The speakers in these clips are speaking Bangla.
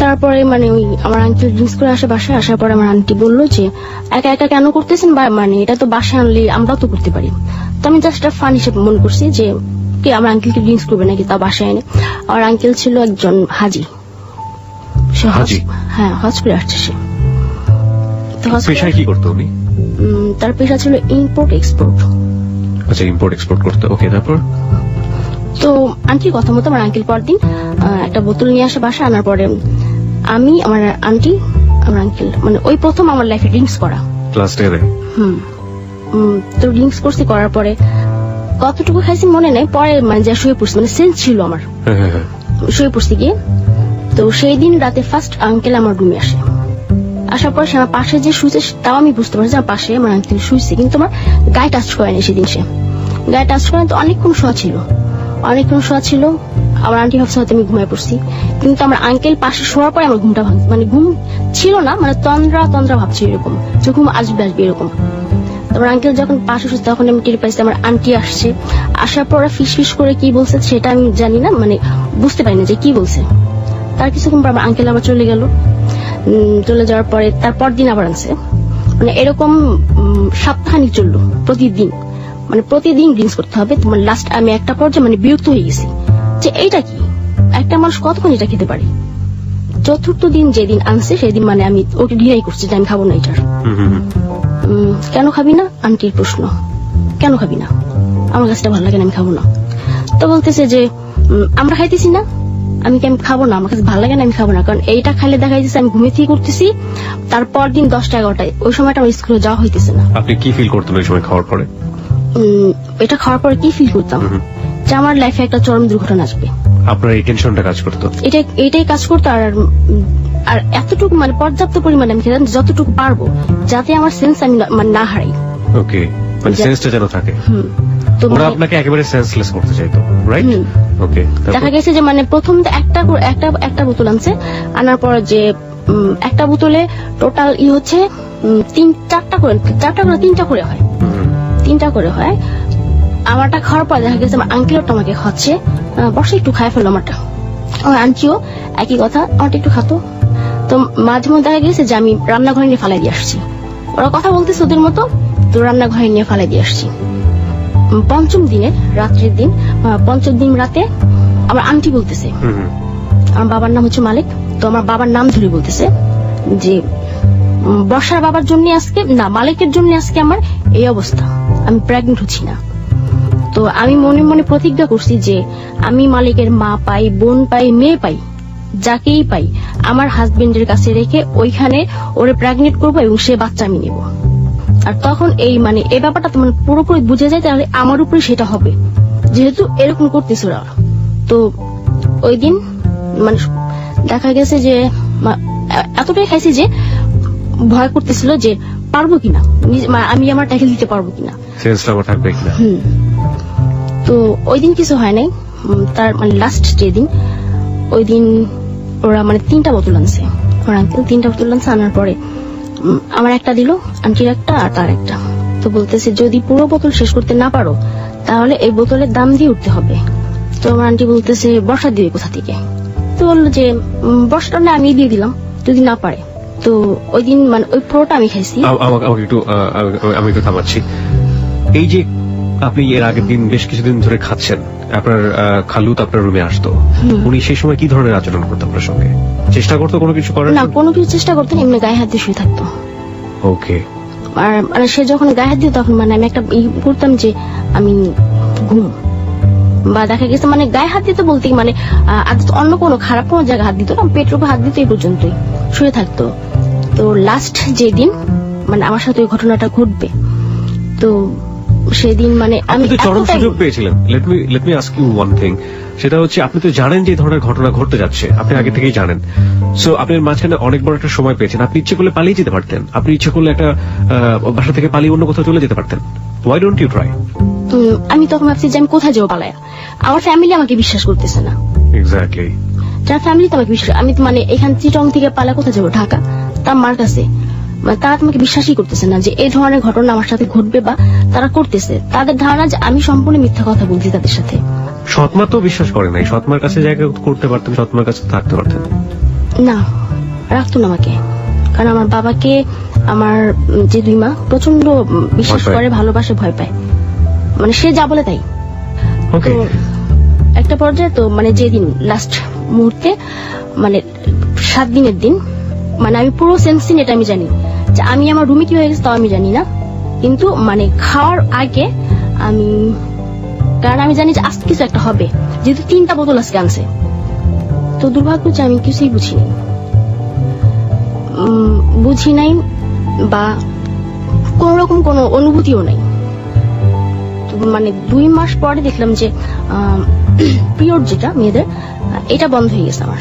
তারপরে মানে ওই আমার আঙ্কেল ড্রিঙ্কস করে আসে বাসায় আসার পরে আমার আন্টি বলল যে একা একা কেন করতেছেন? বা মানে এটা তো বাসায় আনলে আমরাও তো করতে পারি। তো আমি জাস্ট একটা ফান হিসেবে মনে করছি যে কি আমার আঙ্কেলকে ড্রিঙ্কস করবে নাকি? তা বাসায় এনে। আমার আঙ্কেল ছিল একজন হাজি। সে হজ- হ্যাঁ হজ করে আসছে সে। পেশায় কি করতো উনি? উম, তার পেশা ছিল ইম্পোর্ট এক্সপোর্ট আচ্ছা ইম্পোর্ট এক্সপোর্ট করতো। ওকে তারপর? তো আন্টির কথা মতো আমার আঙ্কেল পরদিন একটা বোতল নিয়ে আসে বাসা আনার পরে আমি আমার আন্টি আমার আঙ্কেল মানে ওই প্রথম আমার লাইফে ড্রিঙ্কস করা। ক্লাস টেনে হুম। তো ড্রিঙ্কস করছি করার পরে কতটুকু খাইছি মনে নেই পরে মানে যা শুয়ে পড়ছি মানে সেন্স ছিল আমার। হ্যাঁ হ্যাঁ হ্যাঁ। শুয়ে পড়ছি গিয়ে তো সেই দিন রাতে ফার্স্ট আঙ্কেল আমার রুমে আসে। আসার পর সে আমার পাশে যে শুয়েছে তাও আমি বুঝতে পারছি যে আমার পাশে আমার আঙ্কেল শুয়েছে কিন্তু আমার গায়ে টাচ করেনি সেদিন সে। গায়ে টাচ করেনি তো অনেকক্ষণ শোয়া ছিল। অনেকক্ষণ শোয়া ছিল আমার আন্টি ভাবছে, হয়তো আমি ঘুমায় পড়ছি। কিন্তু আমার আঙ্কেল পাশে শোয়ার পরে আমার ঘুমটা ভাঙছে মানে ঘুম ছিল না মানে তন্দ্রা তন্দ্রা ভাবছি এরকম। যে ঘুম আসবে আসবে এরকম। তোমার আঙ্কেল যখন পাশে শুচ্ছে, তখন আমি টের পাইছি, আমার আন্টি আসছে। আসার পর ফিস ফিস করে কি বলছে সেটা আমি জানি না মানে বুঝতে পারি না যে কি বলছে। তার কিছুক্ষণ পর আমার আঙ্কেল আবার চলে গেল। চলে যাওয়ার পরে তারপর দিন আবার আনছে। মানে এরকম সপ্তাহানিক চলল প্রতিদিন। মানে প্রতিদিন ড্রিঙ্কস করতে হবে। তোমার লাস্ট আমি একটা পর্যায়ে মানে বিরক্ত হয়ে গেছি। যে এইটা কি? একটা মানুষ কতক্ষণ এটা খেতে পারে? চতুর্থ দিন যেদিন আনছে সেদিন মানে আমি ওকে ডিনাই করছি যে আমি খাব না এটার। কেন খাবি না? আন্টির প্রশ্ন। কেন খাবি না? আমার কাছে ভালো লাগে না আমি খাব না। তো বলতেছে যে আমরা খাইতেছি না। আমি কি আমি খাব না? আমার কাছে ভালো লাগে না আমি খাব না। কারণ এইটা খাইলে দেখা যাচ্ছে আমি ঘুমিয়ে থেকে করতেছি তারপর দিন দশটা এগারোটায়। ওই সময়টা আমার স্কুলে যাওয়া হইতেছে না। আপনি কি ফিল করতেন ওই সময় খাওয়ার পরে? এটা খাওয়ার পরে কি ফিল করতাম। যে আমার লাইফে একটা চরম দুর্ঘটনা আসবে। আপনার এই টেনশনটা কাজ করতো। এটা এটাই কাজ করতো আর আর এতটুকু মানে পর্যাপ্ত পরিমাণে আমি খেতাম যতটুকু পারব যাতে আমার সেন্স আমি মানে না হারাই। ওকে মানে সেন্সটা যেন থাকে। ওরা মানে- আপনাকে একেবারে সেন্সলেস করতে চাইতো রাইট ওকে দেখা গেছে যে মানে প্রথম একটা একটা একটা বোতল আনছে আনার পর যে একটা বোতলে টোটাল ই হচ্ছে তিন চারটা করে চারটা করে তিনটা করে হয়। তিনটা করে হয়। আমারটা খাওয়ার পর দেখা গেছে আমার আঙ্কেলটা আমাকে খাচ্ছে বর্ষা একটু খাই ফেলল আমারটা। আমার আন্টিও একই কথা আমারটা একটু খাতো। তো মাঝে মধ্যে দেখা গেছে যে আমি রান্নাঘরে নিয়ে ফালাই দিয়ে আসছি। ওরা কথা বলতেছে ওদের মতো তো রান্নাঘরে নিয়ে ফালাই দিয়ে আসছি। পঞ্চম দিনের রাত্রির দিন পঞ্চম দিন রাতে আমার আন্টি বলতেছে আমার বাবার নাম হচ্ছে মালিক তো আমার বাবার নাম ধরে বলতেছে যে বর্ষার বাবার জন্য আজকে না মালিকের জন্য আজকে আমার এই অবস্থা আমি প্রেগনেন্ট হচ্ছি না। তো আমি মনে মনে প্রতিজ্ঞা করছি যে আমি মালিকের মা পাই বোন পাই মেয়ে পাই যাকেই পাই আমার হাজবেন্ডের কাছে রেখে ওইখানে ওরে প্রেগনেন্ট করব এবং সে বাচ্চা আমি নেব। আর তখন এই মানে এই ব্যাপারটা তো মানে পুরোপুরি বুঝে যায় তাহলে আমার উপরে সেটা হবে। যেহেতু এরকম করতেছে ওরা। তো ওই দিন মানে দেখা গেছে যে এতটাই খাইছি যে ভয় করতেছিল যে পারব কিনা? আমি আমার ট্যাকেল দিতে পারব কিনা? সেন্সটা থাকবে কিনা? হুম। তো ওই দিন কিছু হয় নাই। তার মানে লাস্ট যে দিন, ওই দিন ওরা মানে তিনটা বোতল আনছে। ওর আঙ্কেল তিনটা বোতল আনছে, আনার পরে আমার একটা দিল, আন্টির একটা আর তার একটা। তো বলতেছে, যদি পুরো বোতল শেষ করতে না পারো, তাহলে এই বোতলের দাম দিয়ে উঠতে হবে। তো আমার আন্টি বলতেছে, বর্ষা দিবে কোথা থেকে? তো বলল যে বর্ষাটা না আমি দিয়ে দিলাম, যদি না পারে। তো ওই দিন মানে ওই পুরোটা আমি খাইছি। আমাকে একটু আমি একটু থামাচ্ছি। এই যে আপনি এর আগের দিন বেশ কিছুদিন ধরে খাচ্ছেন। আপনার আ, খালু আপনার রুমে আসতো। উনি সেই সময় কি ধরনের আচরণ করতো আপনার সঙ্গে? চেষ্টা করতো কোনো কিছু করার? না কোনো কিছু চেষ্টা করতেন এমনি গায়ে হাত দিয়ে শুয়ে থাকতো। ওকে। আর মানে সে যখন গায়ে হাত দিত তখন মানে আমি একটা ই করতাম যে আমি ঘুম। বা দেখা গেছে মানে গায়ে হাত দিতে বলতে মানে অন্য কোনো খারাপ কোনো জায়গায় হাত দিত না পেটের উপর হাত দিত এই পর্যন্তই শুয়ে থাকতো। তো লাস্ট যেদিন মানে আমার সাথে ওই ঘটনাটা ঘটবে তো সেদিন মানে আমি তো চরম সুযোগ পেয়েছিলেন। Let me let me ask you one thing সেটা হচ্ছে আপনি তো জানেন যে ধরনের ঘটনা ঘটতে যাচ্ছে। আপনি আগে থেকেই জানেন। সো আপনি মাঝখানে অনেক বড় একটা সময় পেয়েছেন। আপনি ইচ্ছে করলে পালিয়ে যেতে পারতেন। আপনি ইচ্ছে করলে একটা বাসা থেকে পালিয়ে অন্য কোথাও চলে যেতে পারতেন। ওয়াই ডোন্ট ইউ ট্রাই আমি তখন ভাবছি যে আমি কোথায় যাব পালায়া? আমার ফ্যামিলি আমাকে বিশ্বাস করতেছে না। এক্স্যাক্টলি যার ফ্যামিলি তো আমাকে বিশ্বাস আমি তো মানে এখান চিটং থেকে পালা কোথায় যাব? ঢাকা। তার মার কাছে। মানে তারা তোমাকে বিশ্বাসই করতেছে না যে এই ধরনের ঘটনা আমার সাথে ঘটবে বা তারা করতেছে। তাদের ধারণা যে আমি সম্পূর্ণ মিথ্যা কথা বলছি তাদের সাথে। সৎমা তো বিশ্বাস করে নাই। সৎমার কাছে জায়গা করতে পারতেন সৎমার কাছে থাকতে পারতেন। না রাখতো না আমাকে। কারণ আমার বাবাকে আমার যে দুই মা প্রচণ্ড বিশ্বাস করে ভালোবাসে ভয় পায়। মানে সে যা বলে তাই। ওকে একটা পর্যায়ে তো মানে যেদিন লাস্ট মুহূর্তে মানে সাত দিনের দিন মানে আমি পুরো সেন্সিন এটা আমি জানি। আমি আমার রুমে কি হয়ে গেছে তাও আমি জানি না। কিন্তু মানে খাওয়ার আগে আমি কারণ আমি জানি যে আজকে কিছু একটা হবে। যেহেতু তিনটা বোতল আজকে আনছে। তো দুর্ভাগ্য যে আমি কিছুই বুঝিনি উম, বুঝি নাই বা কোন রকম কোনো অনুভূতিও নাই। মানে দুই মাস পরে দেখলাম যে পিরিয়ড যেটা মেয়েদের এটা বন্ধ হয়ে গেছে আমার।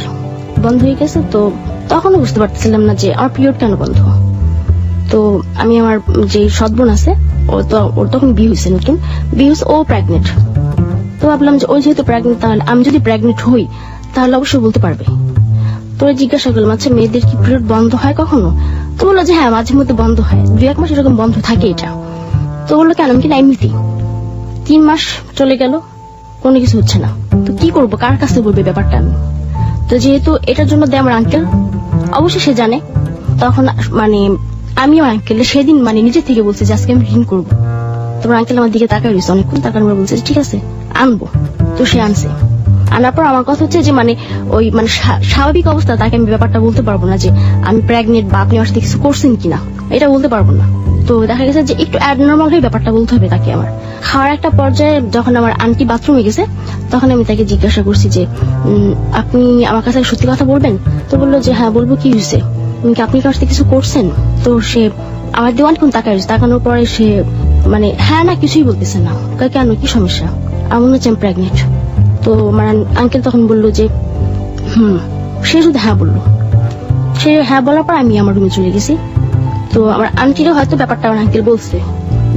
বন্ধ হয়ে গেছে তো তখনও বুঝতে পারতেছিলাম না যে আমার পিরিয়ড কেন বন্ধ। তো আমি আমার যে সৎ বোন আছে, ও তো, ওর তখন বিয়ে হয়েছে নতুন। বিয়ে হয়েছে ও প্রেগনেন্ট তো ভাবলাম যে ওই যেহেতু প্রেগনেন্ট তাহলে আমি যদি প্রেগনেন্ট হই, তাহলে অবশ্যই বলতে পারবে। তো ওরা জিজ্ঞাসা করলাম আচ্ছা মেয়েদের কি পিরিয়ড বন্ধ হয় কখনো? তো বলল যে হ্যাঁ মাঝে মধ্যে বন্ধ হয়। দু এক মাস এরকম বন্ধ থাকে এটা। তো বলল কেন? আমি কি না এমনিতেই। তিন মাস চলে গেল, কোনো কিছু হচ্ছে না। তো কি করব? কার কাছে বলবে ব্যাপারটা আমি? তো যেহেতু এটার জন্য দেয় আমার আঙ্কেল অবশ্যই সে জানে। তখন মানে আমি আমার আঙ্কেল সেদিন মানে নিজে থেকে বলছে যে আজকে আমি ঋণ করব। তোমার আঙ্কেল আমার দিকে তাকায় রয়েছে অনেকক্ষণ তাকানোর পর বলছে ঠিক আছে, আনব। তো সে আনছে। আনার পর আমার কথা হচ্ছে যে মানে ওই মানে স্বাভাবিক অবস্থা, তাকে আমি ব্যাপারটা বলতে পারব না যে আমি প্রেগনেন্ট বা আপনি আমার কিছু করছেন কিনা। এটা বলতে পারব না। তো দেখা গেছে যে একটু অ্যাবনর্মাল হয়ে ব্যাপারটা বলতে হবে তাকে আমার। খাওয়ার একটা পর্যায়ে যখন আমার আন্টি বাথরুমে গেছে, তখন আমি তাকে জিজ্ঞাসা করছি যে আপনি আমার কাছে সত্যি কথা বলবেন? তো বলল যে হ্যাঁ বলব কি হয়েছে? আপনি কার সাথে কিছু করছেন? তো সে আমার দেওয়ান কোন তাকায়। তাকানোর পরে সে মানে হ্যাঁ না, কিছুই বলতেছে না। কেন, কি সমস্যা? আমার মনে হচ্ছে প্রেগনেন্ট তো আমার আঙ্কেল তখন বলল যে, হুম, সে শুধু হ্যাঁ বলল। সে হ্যাঁ বলার পর আমি আমার রুমে চলে গেছি। তো আমার আন্টিরও হয়তো ব্যাপারটা আমার আঙ্কেল বলছে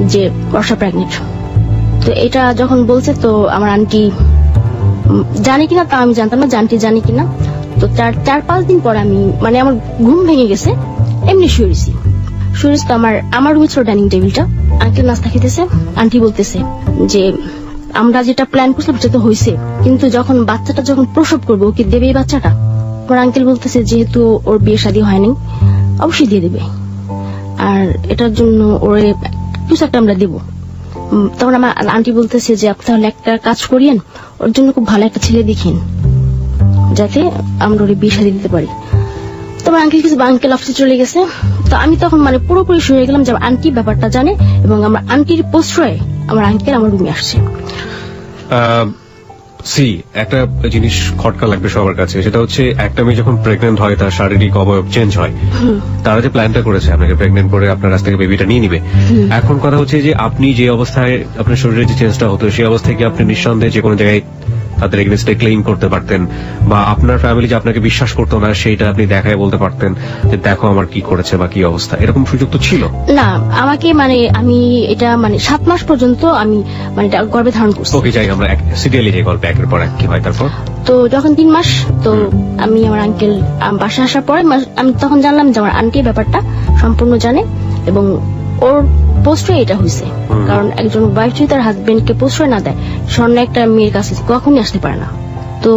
যে বর্ষা প্রেগনেন্ট তো এটা যখন বলছে, তো আমার আন্টি জানে কিনা তা আমি জানতাম না। জানটি জানে কিনা। তো চার চার, পাঁচ দিন পর আমি মানে আমার ঘুম ভেঙে গেছে, এমনি শুয়েছি শুয়েছি তো আমার আমার রুমে ছিল ডাইনিং টেবিলটা আঙ্কেল নাস্তা খেতেছে, আন্টি বলতেছে যে, আমরা যেটা প্ল্যান করছিলাম সেটা তো হয়েছে, কিন্তু যখন বাচ্চাটা যখন প্রসব করব ওকে দেবে এই বাচ্চাটা? আমার আঙ্কেল বলতেছে যেহেতু ওর বিয়ে শাদী হয়নি অবশ্যই দিয়ে দেবে। আর এটার জন্য ওরে কিছু একটা আমরা দেবো। তখন আমার আন্টি বলতেছে যে, আপনি তাহলে একটা কাজ করিয়েন, ওর জন্য খুব ভালো একটা ছেলে দেখিন যাতে আমরা ওরে বিয়ে দিতে পারি। তোমার আঙ্কেল কিছু আঙ্কেল অফিসে চলে গেছে। তো আমি তখন মানে পুরোপুরি শুয়ে গেলাম যে আন্টি ব্যাপারটা জানে এবং আমার আন্টির প্রশ্রয়ে আমার আঙ্কেল আমার রুমে আসছে। সি একটা জিনিস খটকা লাগবে সবার কাছে। সেটা হচ্ছে একটা মেয়ে যখন প্রেগনেন্ট হয় তার শারীরিক অবয়ব চেঞ্জ হয় তারা যে প্ল্যানটা করেছে আপনাকে প্রেগনেন্ট করে আপনার কাছ থেকে বেবিটা নিয়ে নিবে। এখন কথা হচ্ছে যে আপনি যে অবস্থায় আপনার শরীরে যে চেঞ্জটা হতো সেই অবস্থায় কি আপনি নিঃসন্দেহে যে কোনো জায়গায় তাদের এগেনস্টে ক্লেম করতে পারতেন বা আপনার ফ্যামিলি যে আপনাকে বিশ্বাস করতো না সেইটা আপনি দেখায় বলতে পারতেন যে দেখো আমার কি করেছে বা কি অবস্থা। এরকম সুযোগ তো ছিল? না আমাকে মানে আমি এটা মানে সাত মাস পর্যন্ত আমি মানে গর্ভে ধারণ করছি। ওকে যাই আমরা সিরিয়ালি যে গল্প একের পর এক কি হয় তারপর? তো যখন তিন মাস তো আমি আমার আঙ্কেল বাসা আসার পরে আমি তখন জানলাম যে আমার আন্টি ব্যাপারটা সম্পূর্ণ জানে এবং ওর পোস্টে এটা হয়েছে কারণ একজন ওয়াইফ যদি তার হাজবেন্ডকে প্রশ্রয় না দেয় স্বর্ণ একটা মেয়ের কাছে কখনই আসতে পারে না। তো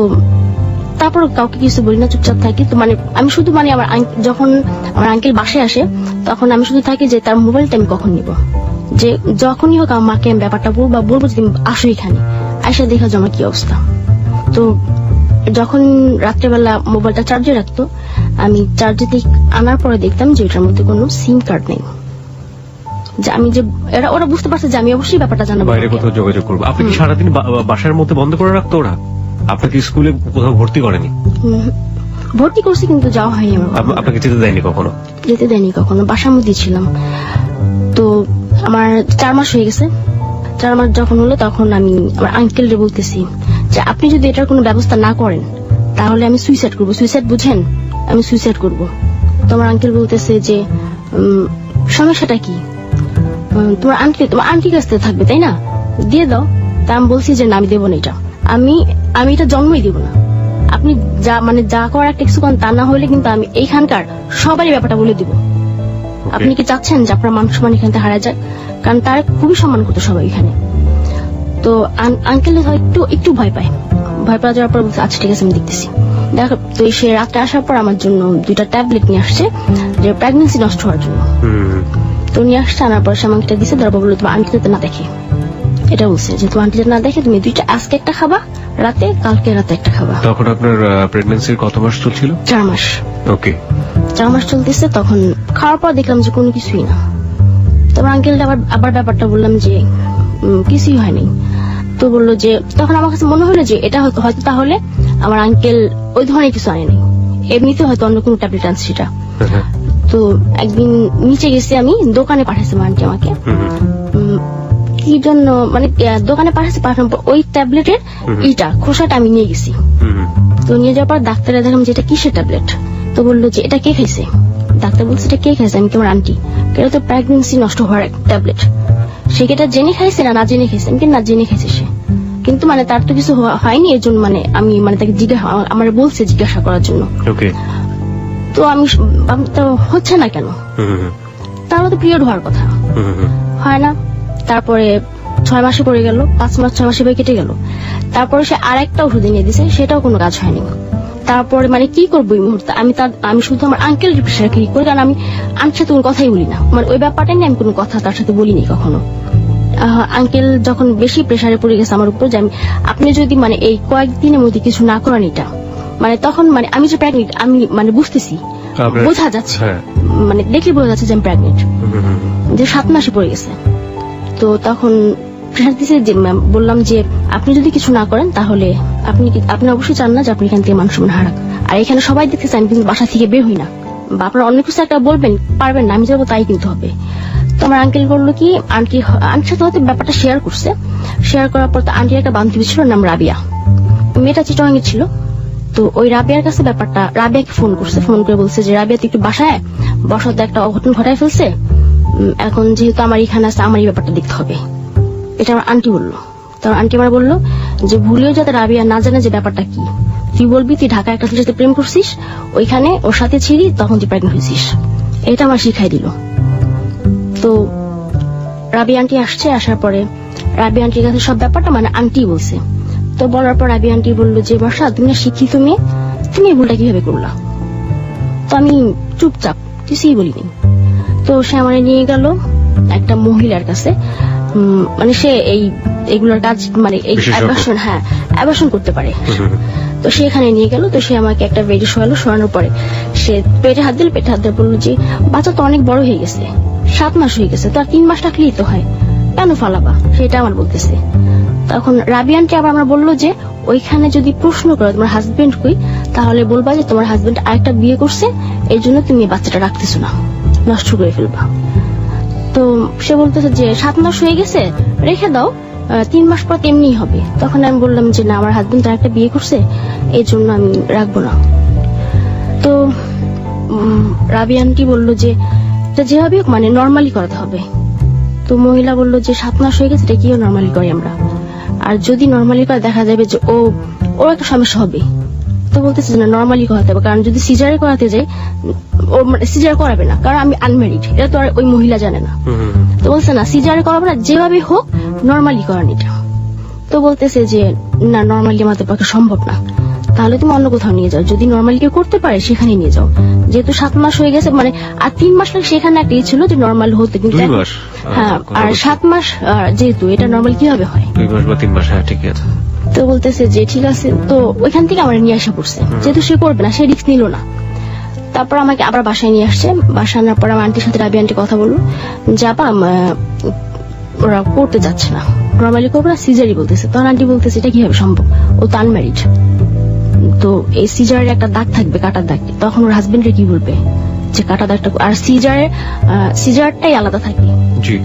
তারপর কাউকে কিছু বলি না চুপচাপ থাকি। তো মানে আমি শুধু মানে আমার যখন আমার আঙ্কেল বাসায় আসে তখন আমি শুধু থাকি যে তার মোবাইলটা আমি কখন নিব। যে যখনই হোক আমার মাকে আমি ব্যাপারটা বলব বা বলব যে আসো এখানে আইসা দেখা যে আমার কি অবস্থা। তো যখন রাত্রেবেলা মোবাইলটা চার্জে রাখতো আমি চার্জে দিক আনার পরে দেখতাম যে ওটার মধ্যে কোনো সিম কার্ড নেই। যে আমি যে এরা ওরা বুঝতে পারছে যে আমি অবশ্যই ব্যাপারটা জানাব। বাইরে কোথাও যোগাযোগ করব। আপনি কি সারাদিন বাসার মধ্যে বন্ধ করে রাখতো ওরা? আপনাকে স্কুলে কোথাও ভর্তি করেনি? ভর্তি করছি কিন্তু যাওয়া হয়নি আমার আপনাকে যেতে দেয়নি কখনো? যেতে দেয়নি কখনো বাসার মধ্যে ছিলাম। তো আমার চার মাস হয়ে গেছে। চার মাস যখন হলো তখন আমি আমার আঙ্কেল রে বলতেছি যে আপনি যদি এটার কোনো ব্যবস্থা না করেন তাহলে আমি সুইসাইড করব। সুইসাইড বুঝেন? আমি সুইসাইড করব। তো আমার আঙ্কেল বলতেছে যে সমস্যাটা কি? তোমার আন্টি তোমার আন্টির কাছ থেকে থাকবে তাই না? দিয়ে দাও তা আমি বলছি যে না আমি দেবো না এটা। আমি আমি এটা জন্মই দেবো না। আপনি যা মানে যা করার একটা কিছু তা না হলে কিন্তু আমি এইখানকার সবারই ব্যাপারটা বলে দিব। আপনি কি চাচ্ছেন যে আপনার মান সম্মান এখান থেকে হারা যাক? কারণ তার খুবই সম্মান করতো সবাই এখানে। তো আঙ্কেল একটু একটু ভয় পায়। ভয় পাওয়া যাওয়ার পর বলছে আচ্ছা ঠিক আছে আমি দেখতেছি। দেখো তো সে রাতে আসার পর আমার জন্য দুইটা ট্যাবলেট নিয়ে আসছে যে প্রেগনেন্সি নষ্ট হওয়ার জন্য। হুম। তো নিয়ে আসছে আনার পর সে আমাকে দিছে তারপর বলল তোমার আন্টি যাতে না দেখে। এটা বলছে যে তোমার আন্টি না দেখে তুমি দুইটা আজকে একটা খাবা রাতে কালকে রাতে একটা খাবা। তখন আপনার প্রেগনেন্সির কত মাস চলছিল? চার মাস। ওকে। চার মাস চলতেছে তখন খাওয়ার পর দেখলাম যে কোনো কিছুই না। তারপর আঙ্কেলটা আবার আবার ব্যাপারটা বললাম যে কিছুই হয়নি। তো বলল যে তখন আমার কাছে মনে হলো যে এটা হয়তো তাহলে আমার আঙ্কেল ওই ধরনের কিছু আনেনি। এমনিতে হয়তো অন্য কোনো ট্যাবলেট আনছে সেটা। হ্যাঁ, তো একদিন নিচে গেছি আমি দোকানে পাঠাইছে আমার আন্টি আমাকে কি জন্য মানে দোকানে পাঠাচ্ছে পাঠানোর পর ওই ট্যাবলেটের। ইটা খোসাটা আমি নিয়ে গেছি। তো নিয়ে যাওয়ার পর ডাক্তারে দেখলাম যে এটা কিসের ট্যাবলেট? তো বলল যে এটা কে খাইছে? ডাক্তার বলছে এটা কে খাইছে? আমি তোমার আন্টি। এটা তো প্রেগনেন্সি নষ্ট হওয়ার ট্যাবলেট। সে কি এটা জেনে খাইছে না না জেনে খাইছে? আমি না জেনে খাইছে সে? কিন্তু মানে তার তো কিছু হয়নি এর জন্য মানে আমি মানে তাকে জিজ্ঞাসা আমার বলছে জিজ্ঞাসা করার জন্য। তো আমি তো হচ্ছে না কেন? তাহলে তো পিরিয়ড হওয়ার কথা। হয় না? তারপরে ছয় মাসে পড়ে গেল পাঁচ মাস ছয় মাসে কেটে গেল। তারপরে সে আর একটা ওষুধ এনে দিছে সেটাও কোনো কাজ হয়নি। তারপরে মানে কি করব এই মুহূর্তে? আমি তার আমি শুধু আমার আঙ্কেল প্রেশার কি করি কারণ আমি আন্টির সাথে কোনো কথাই বলি না। মানে ওই ব্যাপারটা নিয়ে আমি কোনো কথা তার সাথে বলিনি কখনো। আঙ্কেল যখন বেশি প্রেসারে পড়ে গেছে আমার উপর যে আমি আপনি যদি মানে এই কয়েকদিনের মধ্যে কিছু না করেন এটা মানে তখন মানে আমি যে প্রেগনেন্ট আমি মানে বুঝতেছি। বোঝা যাচ্ছে। হ্যাঁ। মানে দেখলে বোঝা যাচ্ছে যে আমি প্রেগনেন্ট যে সাত মাসে পড়ে গেছে। তো তখন প্রেশার দিছে যে বললাম যে আপনি যদি কিছু না করেন তাহলে আপনি আপনি অবশ্যই চান না যে আপনি এখান থেকে মানুষ মনে হারাক। আর এখানে সবাই দেখতেছে আমি কিন্তু বাসা থেকে বের হই না। বা আপনারা অন্য কিছু একটা বলবেন পারবেন না আমি যাব তাই কিন্তু হবে। তো আমার আঙ্কেল বলল কি আন্টি আন্টির সাথে হয়তো ব্যাপারটা শেয়ার করছে। শেয়ার করার পর তো আন্টির একটা বান্ধবী ছিল নাম রাবিয়া। মেয়েটা চিটঙ্গে ছিল। তো ওই রাবিয়ার কাছে ব্যাপারটা, রাবিয়াকে ফোন করছে, ফোন করে বলছে যে, রাবিয়া, তুই একটু বাসায় বসত একটা অঘটন ঘটায় ফেলছে? এখন যেহেতু আমার এখানে আছে, আমার এই ব্যাপারটা দেখতে হবে। এটা আমার আন্টি বলল। তো আন্টি আমার বলল যে, ভুলেও যাতে রাবিয়া না জানে যে ব্যাপারটা কি। তুই বলবি, তুই ঢাকা একটা সাথে প্রেম করছিস, ওইখানে ওর সাথে ছিলি, তখন তুই প্রেগনেন্ট হয়েছিস। এটা আমার শিখাই দিল। তো রাবি আন্টি আসছে, আসার পরে রাবি আন্টির কাছে সব ব্যাপারটা মানে আন্টি বলছে। তো বলার পর রাবি আন্টি বলল যে বর্ষা তুমি না শিক্ষিত মেয়ে? তুমি এই ভুলটা কীভাবে করলা? তো আমি চুপচাপ কিছুই বলিনি। তো সে আমার নিয়ে গেল একটা মহিলার কাছে। মানে সে এই এগুলোর কাজ মানে এই অ্যাবাসন হ্যাঁ অ্যাবাসন করতে পারে। তো সে এখানে নিয়ে গেল তো সে আমাকে একটা বেডে শোয়ালো শোয়ানোর পরে সে পেটে হাত দিল পেটে হাত দিয়ে বলল যে বাচ্চা তো অনেক বড় হয়ে গেছে সাত মাস হয়ে গেছে তো আর তিন মাস রাখলেই তো হয় কেন ফালাবা? সেটা আমার বলতেছে। তখন রাবিয়ানকে আবার আমরা বলল যে ওইখানে যদি প্রশ্ন করো তোমার হাজবেন্ড কই তাহলে বলবা যে তোমার হাজবেন্ড আরেকটা বিয়ে করছে এই জন্য তুমি বাচ্চাটা রাখতেছো না নষ্ট করে ফেলবা। তো সে বলতেছে যে সাত মাস হয়ে গেছে রেখে দাও তিন মাস পর তেমনি হবে। তখন আমি বললাম যে না আমার হাজবেন্ড তো একটা বিয়ে করছে এই জন্য আমি রাখব না। তো উম, রাবি আন্টি বলল যে এটা যেভাবে হোক মানে নর্মালি করাতে হবে। তো মহিলা বলল যে সাত মাস হয়ে গেছে এটা কিও নর্মালি করি আমরা? আর যদি নর্মালি করে দেখা যাবে যে ও ওর একটা সমস্যা হবে তো বলতেছে না নর্মালি করাতে হবে। কারণ যদি সিজারে করাতে যাই ও মানে সিজার করাবে না কারণ আমি আনম্যারিড এটা তো আর ওই মহিলা জানে না। তো বলছে না সিজারে করাবো না যেভাবে হোক নর্মালি করান এটা। তো বলতেছে যে না নর্মালি আমাদের পক্ষে সম্ভব না। তাহলে তুমি অন্য কোথাও নিয়ে যাও। যদি নর্মালি কেউ করতে পারে সেখানে নিয়ে যাও। যেহেতু সাত মাস হয়ে গেছে মানে আর তিন মাস লাগে সেখানে একটা ছিল যে নর্মাল হতে। কিন্তু? হ্যাঁ আর সাত মাস যেহেতু এটা নর্মাল কীভাবে হয়? দুই মাস বা তিন মাস হ্যাঁ ঠিক আছে। তো বলতেছে যে ঠিক আছে। তো ওইখান থেকে আমার নিয়ে আসা পড়ছে যেহেতু সে করবে না সে রিস্ক নিল না। তারপর আমাকে আবার বাসায় নিয়ে আসছে। বাসায় আনার পর আমার আন্টির সাথে রাবি আন্টি কথা বলল। যে আপা আম, আহ, ওরা করতে যাচ্ছে না। নর্মালি করবে না সিজারি বলতেছে। তখন আন্টি বলতেছে এটা কীভাবে সম্ভব? ও তো আনম্যারিড তো এই সিজারের একটা দাগ থাকবে কাটার দাগ। তখন ওর হাজবেন্ডের কি বলবে? যে কাটা দাগটা আর সিজারের সিজারটাই আলাদা থাকে। জি।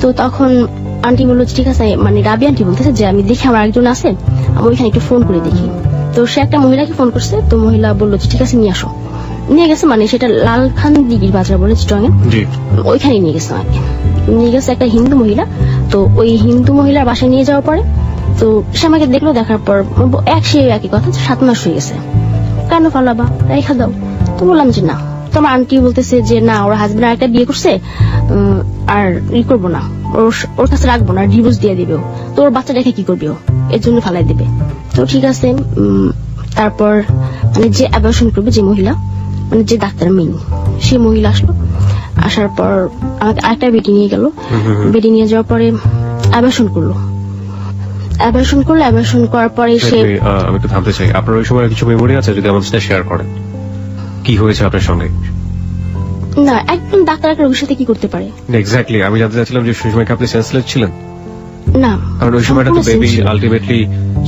তো তখন আন্টি বলল ঠিক আছে মানে রাবি আন্টি বলতেছে যে আমি দেখি আমার একজন আছে আমি ওইখানে একটু ফোন করে দেখি। তো সে একটা মহিলাকে ফোন করছে তো মহিলা বলল ঠিক আছে নিয়ে আসো। নিয়ে গেছে মানে সেটা লালখান দিঘির বাজার বলে চিটং জি। ওইখানে নিয়ে গেছে আমাকে নিয়ে গেছে একটা হিন্দু মহিলা তো ওই হিন্দু মহিলার বাসায় নিয়ে যাওয়ার পরে তো সে আমাকে দেখল দেখার পর এক সে একই কথা সাত মাস হয়ে গেছে। কেন ফালাবা রেখা দাও। তো বললাম যে না। তোমার আন্টি বলতেছে যে না ওর হাজবেন্ড একটা বিয়ে করছে আর ই করব না। ওর কাছে রাখব না ডিভোর্স দিয়ে দিবে ও। তো ওর বাচ্চা রেখে কি করবে এর জন্য ফালাই দেবে। তো ঠিক আছে তারপর মানে যে অ্যাবর্শন করবে যে মহিলা মানে যে ডাক্তার মেন সেই মহিলা আসলো। আসার পর আমাকে আরেকটা বেডি নিয়ে গেল। বেটি নিয়ে যাওয়ার পরে অ্যাবর্শন করল। অ্যাবর্শন করল অ্যাবর্শন করার পরে সে আমি একটু থামতে চাই। আপনার ওই সময় কিছু মেমোরি আছে যদি আমার সাথে শেয়ার করেন? কি হয়েছে আপনার সঙ্গে? না একদম ডাক্তার একটা রোগীর সাথে কি করতে পারে? এক্স্যাক্টলি আমি জানতে চাচ্ছিলাম যে সেই সময় কি আপনি সেন্সলেস ছিলেন? না কারণ ওই সময়টা তো বেবি আলটিমেটলি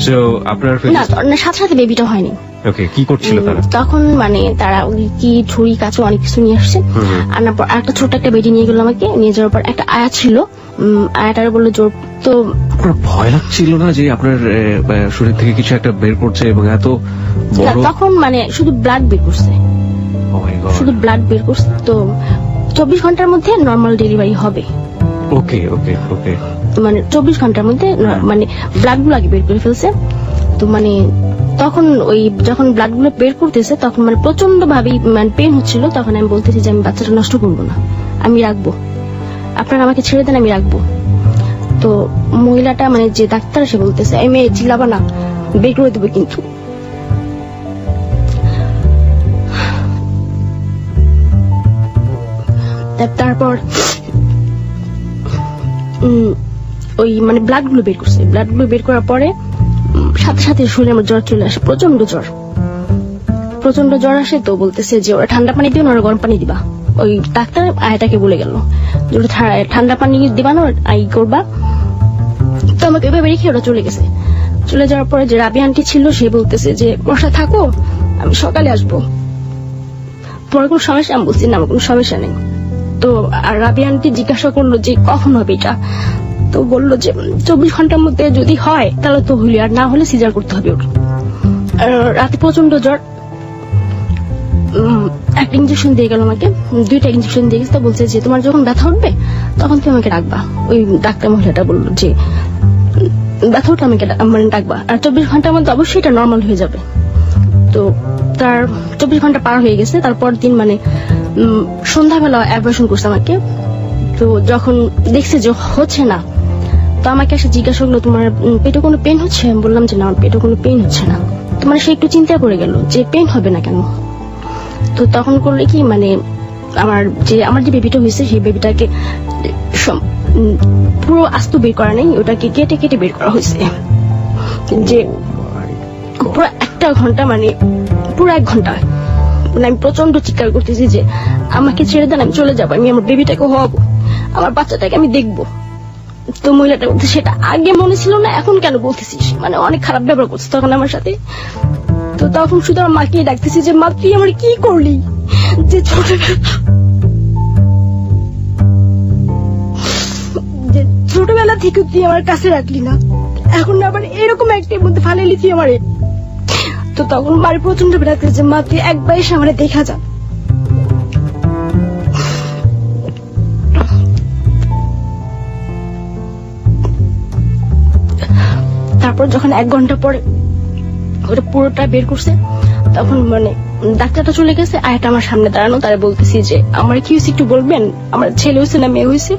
সো আপনার না না, সাথে সাথে বেবিটা হয়নি। ওকে কি করছিল তারা? তখন মানে তারা ওই কি ছুরি কাছে অনেক কিছু নিয়ে আসছে। আনার পর একটা ছোট একটা বেডি নিয়ে গেল আমাকে নিয়ে যাওয়ার পর একটা আয়া ছিল। আয়াটার বলল জোর তো ভয় লাগছিল না যে আপনার শরীর থেকে কিছু একটা বের করছে এবং এত তখন মানে শুধু ব্লাড বের করছে. শুধু ব্লাড বের করছে তো চব্বিশ ঘণ্টার মধ্যে নর্মাল ডেলিভারি হবে। ওকে ওকে ওকে মানে চব্বিশ ঘণ্টার মধ্যে মানে ব্লাডগুলো আগে বের করে ফেলছে। তো মানে তখন ওই যখন ব্লাডগুলো বের করতেছে তখন মানে প্রচণ্ড ভাবে মানে পেন হচ্ছিল তখন আমি বলতেছি যে আমি বাচ্চাটা নষ্ট করব না আমি রাখব। আপনারা আমাকে ছেড়ে দেন আমি রাখব। তো মহিলাটা মানে যে ডাক্তার সে বলতেছে মেয়ে চিল্লাবা না বের করে দেবো কিন্তু। তারপর ওই মানে ব্লাডগুলো বের করছে। ব্লাডগুলো বের করার পরে সাথে সাথে শরীরে আমার জ্বর চলে আসে প্রচণ্ড জ্বর। প্রচণ্ড জ্বর আসে তো বলতেছে যে, ওরা ঠান্ডা পানি দিও না গরম পানি দিবা। ওই ডাক্তার আয়াটাকে বলে গেল ঠান্ডা পানি দিবা না, আই করবা। তো আমাকে এভাবে রেখে ওরা চলে গেছে। চলে যাওয়ার পরে যে রাবি আন্টি ছিল, সে বলতেছে যে, মশা, থাকো, আমি সকালে আসব। তোমার কোনো সমস্যা? আমি বলছি, না, আমার কোনো সমস্যা নেই। তো রাবি আন্টি জিজ্ঞাসা করল যে, কখন হবে এটা? তো বলল যে, চব্বিশ ঘণ্টার মধ্যে যদি হয়, তাহলে তো হইলে, আর না হলে সিজার করতে হবে ওর। রাতে প্রচণ্ড জ্বর। একটা ইঞ্জেকশন দিয়ে গেল আমাকে, দুইটা ইঞ্জেকশন দিয়ে গেছে, তো বলছে যে, তোমার যখন ব্যথা উঠবে, তখন তুমি আমাকে ডাকবা। ওই ডাক্তার মহিলাটা বলল যে, ব্যথা উঠলে আমাকে মানে ডাকবা। আর চব্বিশ ঘণ্টার মধ্যে অবশ্যই এটা নর্মাল হয়ে যাবে। তো তার চব্বিশ ঘণ্টা পার হয়ে গেছে, তারপর দিন মানে সন্ধ্যাবেলা অ্যাবর্শন করছে আমাকে। তো যখন দেখছে যে হচ্ছে না তো আমাকে এসে জিজ্ঞাসা করল তোমার পেটে কোনো পেন হচ্ছে? আমি বললাম যে না আমার পেটে কোনো পেন হচ্ছে না। তো মানে সে একটু চিন্তা করে গেল যে পেন হবে না কেন? তো তখন করলে কি মানে আমার যে আমার যে বেবিটা হয়েছে সেই বেবিটাকে পুরো আস্ত বের করা নেই ওটাকে কেটে কেটে বের করা হয়েছে। যে পুরো একটা ঘণ্টা মানে পুরো এক ঘণ্টা। মানে আমি প্রচণ্ড চিৎকার করতেছি যে, আমাকে ছেড়ে দেন, আমি চলে যাব, আমি আমার বেবিটাকে হওয়াবো, আমার বাচ্চাটাকে আমি দেখব। তো মহিলাটা বলতে সেটা আগে মনে ছিল না, এখন কেন বলতেছিস? মানে অনেক খারাপ ব্যবহার করছে তখন আমার সাথে। তো তখন শুধু আমার মাকে ডাকতেছি যে, মা, তুই আমার কি করলি? যে যে ছোটবেলা থেকে তুই আমার কাছে রাখলি না, এখন আবার এরকম একটির মধ্যে ফালাইলি তুই আমারে। তো তখন বাড়ি প্রচণ্ড বেড়াতে যে মা, তুই একবার এসে আমার দেখা যা। তারপর যখন এক ঘণ্টা পরে ওটা পুরোটা বের করছে, তখন মানে ডাক্তারটা চলে গেছে, আর একটা আমার সামনে দাঁড়ানো, তারা বলতেছি যে, আমার কি হয়েছে একটু বলবেন? আমার ছেলে হয়েছে না মেয়ে হয়েছে?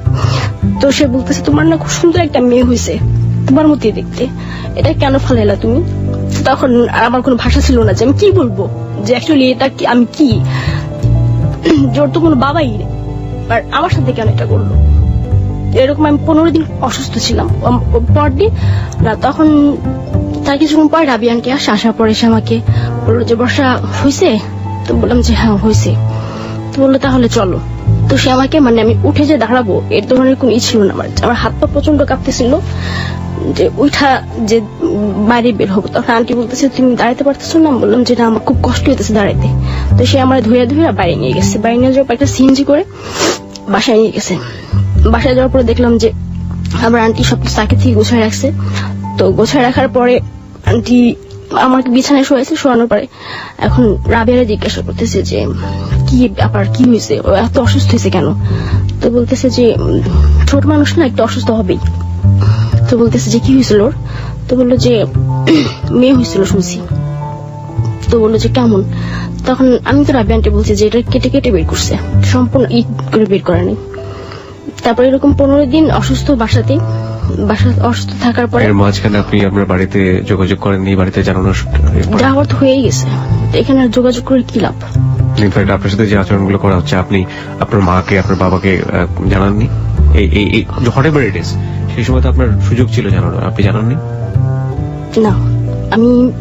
তো সে বলতেছে, তোমার না খুব সুন্দর একটা মেয়ে হয়েছে। তোমার মতোই দেখতে। এটা কেন ফালাইলা তুমি? তখন আমার কোনো ভাষা ছিল না যে আমি কি বলব? যে অ্যাকচুয়ালি এটা কি, আমি কি? জোর তো কোনো বাবাই নেই আর আমার সাথে কেন এটা করল? এরকম আমি পনেরো দিন অসুস্থ ছিলাম। আম- পর দিন না, তখন তার কিছুক্ষণ পর রাবি আসে, আসার পরে এসে আমাকে বলল যে, বর্ষা হয়েছে তো বললাম যে হ্যাঁ হয়েছে তো বলল, তাহলে চলো। তো সে আমাকে মানে আমি উঠে যে দাঁড়াবো, এর ধরনের কোনো ই ছিল না। আমার আমার হাত পা প্রচণ্ড কাঁপতেছিল। যে উঠা যে বাইরে বের হব, তখন আন্টি বলতেছে, তুমি দাঁড়াতে পারতেছো না? বললাম, যে না, আমার খুব কষ্ট হইতেছে দাঁড়াইতে। তো সে আমার ধুয়ে ধুয়ে বাইরে নিয়ে গেছে। বাইরে নিয়ে যাওয়ার পর একটা সিএনজি করে বাসায় নিয়ে গেছে। বাসায় যাওয়ার পরে দেখলাম যে আমার আন্টি সব আগে থেকে গোছায় রাখছে। তো গোছায় রাখার পরে আন্টি আমাকে বিছানায় শোয়াইছে, শোয়ানোর পরে এখন রাবিয়ারে জিজ্ঞাসা করতেছে যে, কি ব্যাপার, কি হয়েছে এত অসুস্থ হয়েছে কেন? তো বলতেছে যে, ছোট মানুষ না, একটু অসুস্থ হবেই। তো বলতেছে যে কি হয়েছিল ওর? তো বলল যে মেয়ে হয়েছিল শুনছি। তো বলল যে কেমন? তখন আমি তো রাবি আন্টি বলছি যে এটা কেটে কেটে বের করছে। সম্পূর্ণ ই করে বের করা নেই। তারপর এরকম পনেরো দিন অসুস্থ বাসাতে বাসা অসুস্থ থাকার পরে এর মাঝখানে আপনি আপনার বাড়িতে যোগাযোগ করেননি বাড়িতে জানানোর যাওয়ার তো হয়েই গেছে। এখানে আর যোগাযোগ করে কি লাভ? ইনফ্যাক্ট আপনার সাথে যে আচরণগুলো করা হচ্ছে আপনি আপনার মাকে আপনার বাবাকে জানাননি? এই হোয়াট এভার ইট ইজ সেই সময় তো আপনার সুযোগ ছিল জানানোর আপনি জানাননি? না। আমি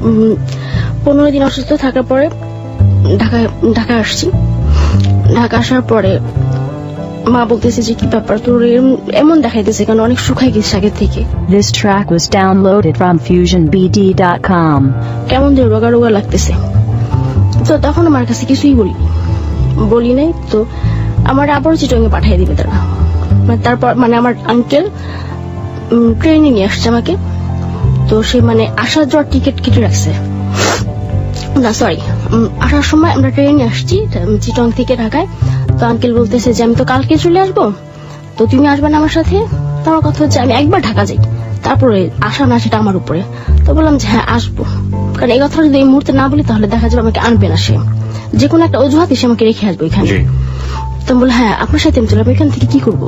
পনেরো দিন অসুস্থ থাকার পরে ঢাকা ঢাকা আসছি। ঢাকা আসার পরে মা বলতেছে যে কি ব্যাপার? তোর এমন দেখাইতেছে কারণ অনেক শুকাই গেছে আগের থেকে। This track was downloaded from FusionBD.com. কেমন যে রোগা রোগা লাগতেছে। তো তখন আমার কাছে কিছুই বলি বলি নাই। তো আমার আবার চিটঙ্গে পাঠিয়ে দিবে তারা। মানে তারপর মানে আমার আঙ্কেল ট্রেনে নিয়ে আসছে আমাকে। তো সে মানে আসার যাওয়ার টিকিট কেটে রাখছে। না সরি আসার সময় আমরা ট্রেনে আসছি চিটং থেকে ঢাকায়। তো আঙ্কেল বলতেছে যে আমি তো কালকে চলে আসব। তো তুমি আসবে না আমার সাথে? তো কথা হচ্ছে আমি একবার ঢাকা যাই। তারপরে আসা না সেটা আমার উপরে। তো বললাম যে হ্যাঁ আসব। কারণ এই কথা যদি এই মুহূর্তে না বলি তাহলে দেখা যাবে আমাকে আনবে না সে। যে কোনো একটা অজুহাত এসে আমাকে রেখে আসবে এখানে তো বললাম হ্যাঁ আপনার সাথে আমি চলে যাব এখান থেকে কি করব?